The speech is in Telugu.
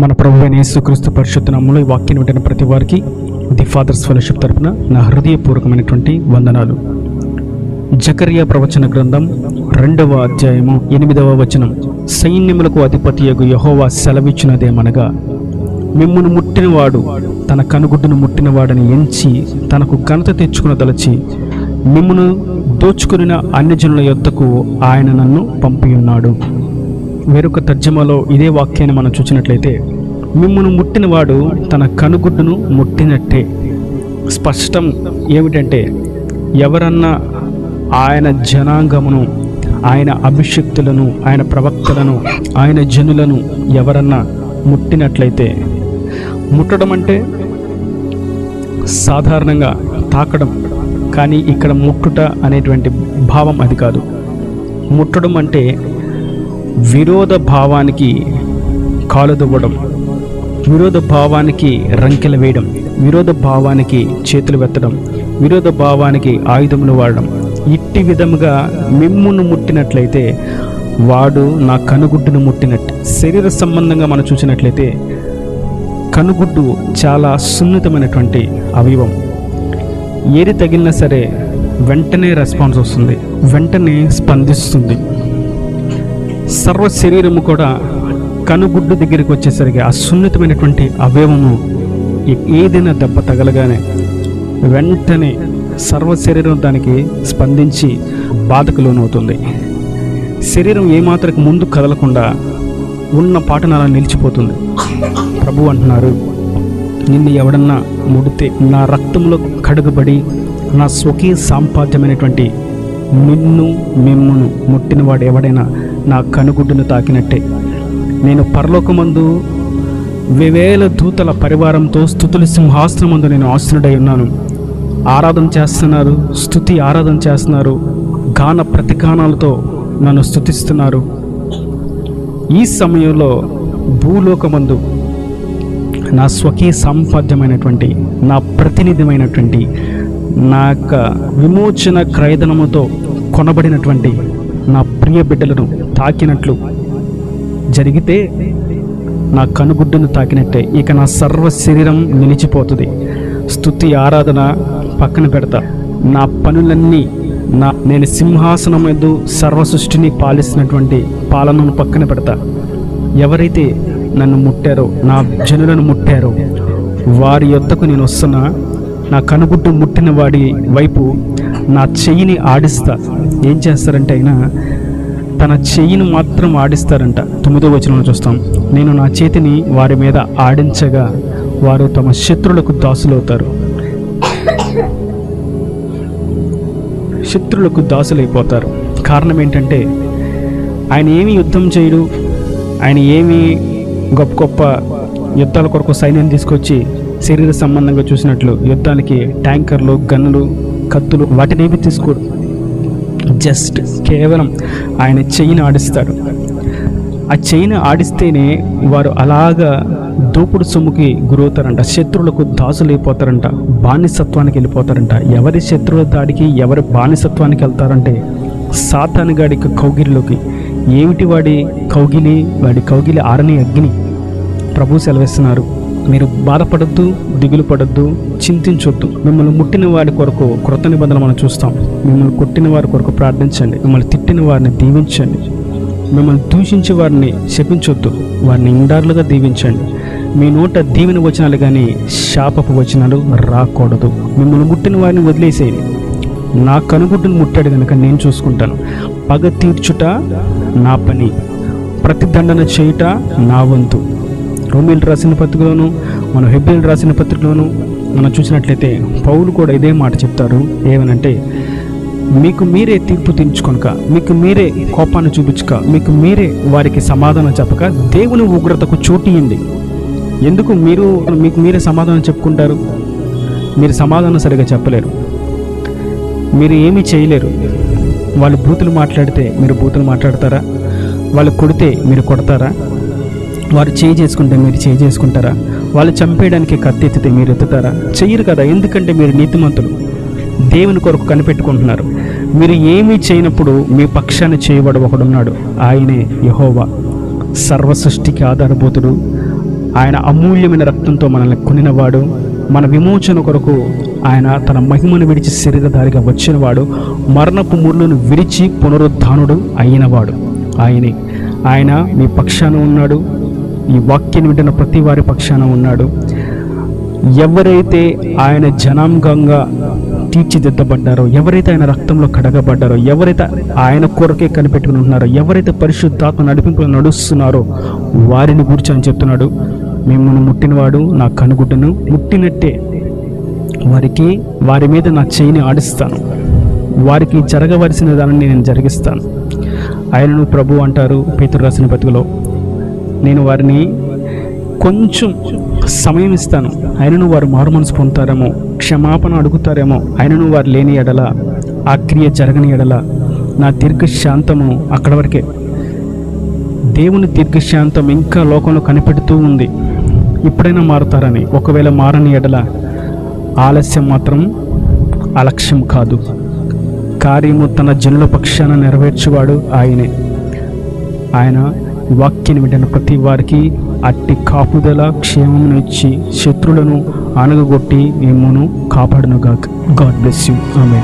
మన ప్రభు అయిన యేసుక్రీస్తు పరిశుద్ధ ఈ వాక్యం వింటున్న ప్రతి వారికి ది ఫాదర్స్ ఫెలోషిప్ తరపున నా హృదయపూర్వకమైనటువంటి వందనాలు. జకర్యా ప్రవచన గ్రంథం రెండవ అధ్యాయము ఎనిమిదవ వచనం. సైన్యములకు అధిపతి యగు యహోవా సెలవిచ్చినదేమనగా మిమ్మును ముట్టినవాడు తన కనుగుడ్డును ముట్టినవాడని ఎంచి తనకు ఘనత తెచ్చుకున్న దలచి మిమ్మును దోచుకుని అన్యజనుల యొద్దకు ఆయన నన్ను పంపియున్నాడు. వేరొక తర్జమాలో ఇదే వాక్యాన్ని మనం చూసినట్లయితే మిమ్మను ముట్టినవాడు తన కనుగుడ్డును ముట్టినట్టే. స్పష్టం ఏమిటంటే ఎవరన్నా ఆయన జనాంగమును ఆయన అభిషక్తులను ఆయన ప్రవక్తలను ఆయన జనులను ఎవరన్నా ముట్టినట్లయితే ముట్టడం అంటే సాధారణంగా తాకడం కానీ ఇక్కడ ముట్టుట అనేటువంటి భావం అది కాదు. ముట్టడం అంటే విరోధ భావానికి కాలుదువ్వడం విరోధ భావానికి రంకెలు వేయడం విరోధ భావానికి చేతులు వెత్తడం విరోధ భావానికి ఆయుధములు వాడడం ఇట్టి విధముగా మిమ్మును ముట్టినట్లయితే వాడు నా కనుగుడ్డును ముట్టినట్టు. శరీర సంబంధంగా మనం చూసినట్లయితే కనుగుడ్డు చాలా సున్నితమైనటువంటి అవయవం. ఏది తగిలినా సరే వెంటనే రెస్పాన్స్ వస్తుంది వెంటనే స్పందిస్తుంది. సర్వ శరీరము కూడా కనుగుడ్డు దగ్గరికి వచ్చేసరికి ఆ సున్నితమైనటువంటి అవయవము ఏదైనా దెబ్బ తగలగానే వెంటనే సర్వ శరీరం దానికి స్పందించి బాధకు లోనవుతుంది. శరీరం ఏమాత్రకు ముందు కదలకుండా ఉన్న పాటను అలా నిలిచిపోతుంది. ప్రభు అంటున్నారు నిన్ను ఎవడన్నా ముడితే నా రక్తంలో కడుగబడి నా స్వకీయ సాంపాద్యమైనటువంటి నిన్ను మిమ్మును ముట్టినవాడు ఎవడైనా నా కనుగుడ్డును తాకినట్టే. నేను పరలోకమందు వివేల దూతల పరివారంతో స్థుతుల సింహాసనమందు నేను ఆసనుడై ఉన్నాను. ఆరాధన చేస్తున్నారు స్థుతి ఆరాధన చేస్తున్నారు గాన ప్రతిగానాలతో నన్ను స్థుతిస్తున్నారు. ఈ సమయంలో భూలోకమందు నా స్వకీయ సంపాద్యమైనటువంటి నా ప్రతినిధమైనటువంటి నా యొక్క విమోచన క్రయధనముతో కొనబడినటువంటి నా ప్రియ బిడ్డలను తాకినట్లు జరిగితే నా కనుగుడ్డును తాకినట్టే. ఇక నా సర్వ శరీరం నిలిచిపోతుంది. స్తుతి ఆరాధన పక్కన పెడతా. నా పనులన్నీ నా నేను సింహాసనం మీద సర్వ సృష్టిని పాలిస్తున్నటువంటి పాలనను పక్కన పెడతా. ఎవరైతే నన్ను ముట్టారో నా జనులను ముట్టారో వారి యొద్దకు నేను వస్తున్నా. నా కనుగుడ్డు ముట్టిన వాడి వైపు నా చెయ్యిని ఆడిస్తా. ఏం చేస్తారంటే అయినా తన చెయ్యిని మాత్రం ఆడిస్తారంట. తొమ్మిదో వచనంలో చూస్తాం. నేను నా చేతిని వారి మీద ఆడించగా వారు తమ శత్రులకు దాసులవుతారు. శత్రులకు దాసులైపోతారు. కారణం ఏంటంటే ఆయన ఏమి యుద్ధం చేయడు ఆయన ఏమి గొప్ప గొప్ప యుద్ధాల కొరకు సైన్యం తీసుకొచ్చి శరీర సంబంధంగా చూసినట్లు యుద్ధానికి ట్యాంకర్లు గన్నులు కత్తులు వాటిని తీసుకోడు? జస్ట్ కేవలం ఆయన చెయ్యిని ఆడిస్తాడు. ఆ చెయ్యిని ఆడిస్తేనే వారు అలాగా దూపుడు సొమ్ముకి గురవుతారంట శత్రువులకు దాసులు అయిపోతారంట బానిసత్వానికి వెళ్ళిపోతారంట. ఎవరి శత్రువుల దాడికి ఎవరి బానిసత్వానికి వెళ్తారంటే సాతాను గాడికి కౌగిలిలోకి. ఏమిటి వాడి కౌగిలి? వాడి కౌగిలి ఆరని అగ్ని. ప్రభు సెలవిస్తున్నారు. మీరు బాధపడద్దు దిగులు పడద్దు చింతించొద్దు. మిమ్మల్ని ముట్టిన వారి కొరకు కృత నిబంధనలు మనం చూస్తాం. మిమ్మల్ని కొట్టిన వారి కొరకు ప్రార్థించండి. మిమ్మల్ని తిట్టిన వారిని దీవించండి. మిమ్మల్ని దూషించే వారిని శపించొద్దు. వారిని ఇండార్లుగా దీవించండి. మీ నోట దీవెన వచనాలు కానీ శాపపు వచనాలు రాకూడదు. మిమ్మల్ని ముట్టిన వారిని వదిలేసేయండి. నా కనుగుడ్డును ముట్టాడు కనుక నేను చూసుకుంటాను. పగ తీర్చుట నా పని. ప్రతిదండన చేయుట నా వంతు. రోమిల్ రాసిన పత్రికలోను మన హెబ్రిల్ రాసిన పత్రికలోను మనం చూసినట్లయితే పౌలు కూడా ఇదే మాట చెప్తారు. ఏమనంటే మీకు మీరే తీర్పు తీర్చుకొనక మీకు మీరే కోపాన్ని చూపించక మీకు మీరే వారికి సమాధానం చెప్పక దేవుని ఉగ్రతకు చోటియండి ఎందుకు మీరు మీకు మీరే సమాధానం చెప్పుకుంటారు? మీరు సమాధానం సరిగా చెప్పలేరు. మీరు ఏమీ చేయలేరు. వాళ్ళు బూతులు మాట్లాడితే మీరు బూతులు మాట్లాడతారా? వాళ్ళు కొడితే మీరు కొడతారా? వారు చేయి చేసుకుంటే మీరు చేయి చేసుకుంటారా? వాళ్ళు చంపేయడానికి కత్తి ఎత్తితే మీరు ఎత్తుతారా? చెయ్యరు కదా ఎందుకంటే మీరు నీతిమంతులు. దేవుని కొరకు కనిపెట్టుకుంటున్నారు. మీరు ఏమీ చేయనప్పుడు మీ పక్షాన్ని చేయబడు ఒకడున్నాడు ఆయనే యహోవా. సర్వ సృష్టికి ఆధారభూతుడు. ఆయన అమూల్యమైన రక్తంతో మనల్ని కొనినవాడు. మన విమోచన కొరకు ఆయన తన మహిమను విడిచి శరీరధారిగా వచ్చినవాడు. మరణపు ముళ్ళును విరిచి పునరుద్ధానుడు అయినవాడు. ఆయనే. ఆయన మీ పక్షాన ఉన్నాడు. ఈ వాక్యాన్ని వింటున్న ప్రతి వారి పక్షాన ఉన్నాడు. ఎవరైతే ఆయన జనాంగంగా తీర్చిదిద్దబడ్డారో ఎవరైతే ఆయన రక్తంలో కడగబడ్డారో ఎవరైతే ఆయన కొరకే కనిపెట్టుకుని ఉంటున్నారో ఎవరైతే పరిశుద్ధాత్మ నడిపింపులు నడుస్తున్నారో వారిని గురించి అని చెప్తున్నాడు మిమ్మల్ని ముట్టినవాడు నా కనుగుడ్డను ముట్టినట్టే. వారికి వారి మీద నా చేయిని ఆడిస్తాను. వారికి జరగవలసిన దానిని నేను జరిగిస్తాను. ఆయనను ప్రభు అంటారు పేతురు రాసిన బతుకులో నేను వారిని కొంచెం సమయం ఇస్తాను. ఆయనను వారు మారు మనసు పొందుతారేమో క్షమాపణ అడుగుతారేమో ఆయనను వారు లేని ఎడల ఆ క్రియ జరగని ఎడల నా దీర్ఘశాంతము అక్కడ వరకే. దేవుని దీర్ఘశాంతం ఇంకా లోకంలో కనిపెడుతూ ఉంది. ఇప్పుడైనా మారుతారని ఒకవేళ మారని ఎడల ఆలస్యం మాత్రం అలక్ష్యం కాదు. కార్యము తన జనుల పక్షాన నెరవేర్చువాడు ఆయనే. ఆయన వాక్యాన్ని వింటున్న ప్రతి వారికి అట్టి కాపుదల క్షేమమును ఇచ్చి శత్రులను అనగగొట్టి మిమ్మును కాపాడునుగా గాడ్ బ్లెస్ యూ ఆమె